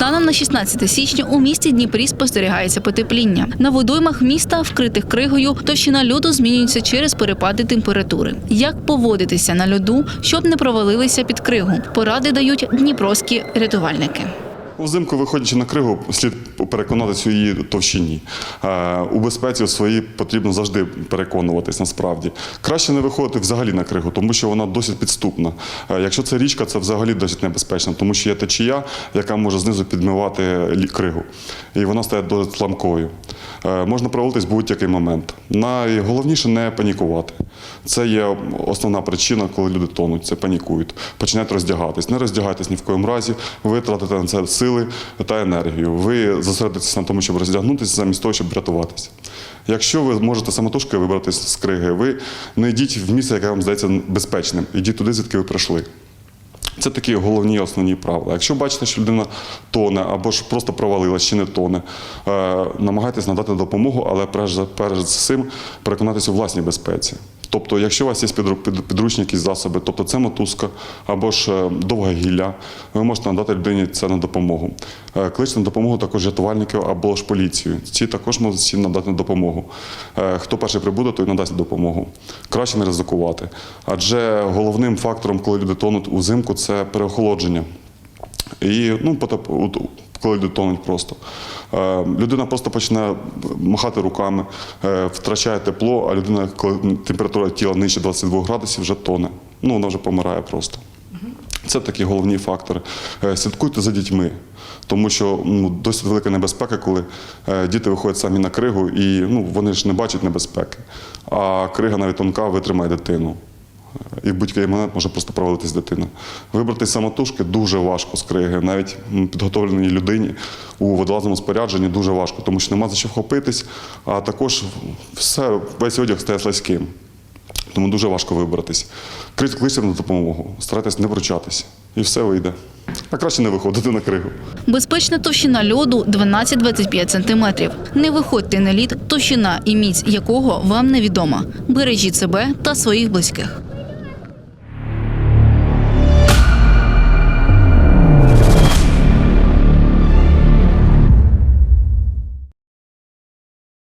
Станом на 16 січня у місті Дніпрі спостерігається потепління. На водоймах міста, вкритих кригою, товщина льоду змінюється через перепади температури. Як поводитися на льоду, щоб не провалилися під кригу? Поради дають дніпровські рятувальники. Взимку, виходячи на кригу, слід переконатися у її товщині. Е, У безпеці своїй потрібно завжди переконуватись насправді. Краще не виходити взагалі на кригу, тому що вона досить підступна. Е, Якщо це річка, це взагалі досить небезпечно, тому що є течія, яка може знизу підмивати кригу. І вона стає досить сламкою. Е, Можна провалитись будь-який момент. Найголовніше не панікувати. Це є основна причина, коли люди тонуть, це панікують. Починають роздягатись. Не роздягайтесь ні в коєму разі, ви тратите на це сили та енергію. Ви зосередитесь на тому, щоб роздягнутися, замість того, щоб врятуватися. Якщо ви можете самотужки вибратися з криги, ви не йдіть в місце, яке вам здається безпечним. Ідіть туди, звідки ви прийшли. Це такі головні основні правила. Якщо бачите, що людина тоне або ж просто провалилась чи не тоне, е, намагайтесь надати допомогу, але перш за перш цим переконатися у власній безпеці. Тобто, якщо у вас є підру- під- підручні якісь засоби, тобто це мотузка або ж е, довга гілля, ви можете надати людині це на допомогу. Е, Кличте на допомогу також рятувальників або ж поліцію. Ці також можуть всім надати на допомогу. Е, Хто перший прибуде, той надасть допомогу. Краще не ризикувати. Адже головним фактором, коли люди тонуть узимку, це переохолодження. І ну, потоп- от, коли люди тонуть просто. Е, людина просто починає махати руками, е, втрачає тепло, а людина, коли температура тіла нижче 22 градусів, вже тоне. Ну, вона вже помирає просто. Це такі головні фактори. Е, Слідкуйте за дітьми, тому що ну, досить велика небезпека, коли діти виходять самі на кригу і ну, вони ж не бачать небезпеки. А крига навіть тонка витримає дитину. І в будь-який момент може просто провалитись дитина. Вибратись самотужки дуже важко з криги. Навіть підготовленій людині у водолазному спорядженні дуже важко, тому що нема за що вхопитись, а також все, весь одяг стає слизьким. Тому дуже важко вибратись. Кличте на допомогу, старайтесь не вручатись, і все вийде. А краще не виходити на кригу. Безпечна товщина льоду 12-25 см. Не виходьте на лід, товщина і міць якого вам невідома. Бережіть себе та своїх близьких.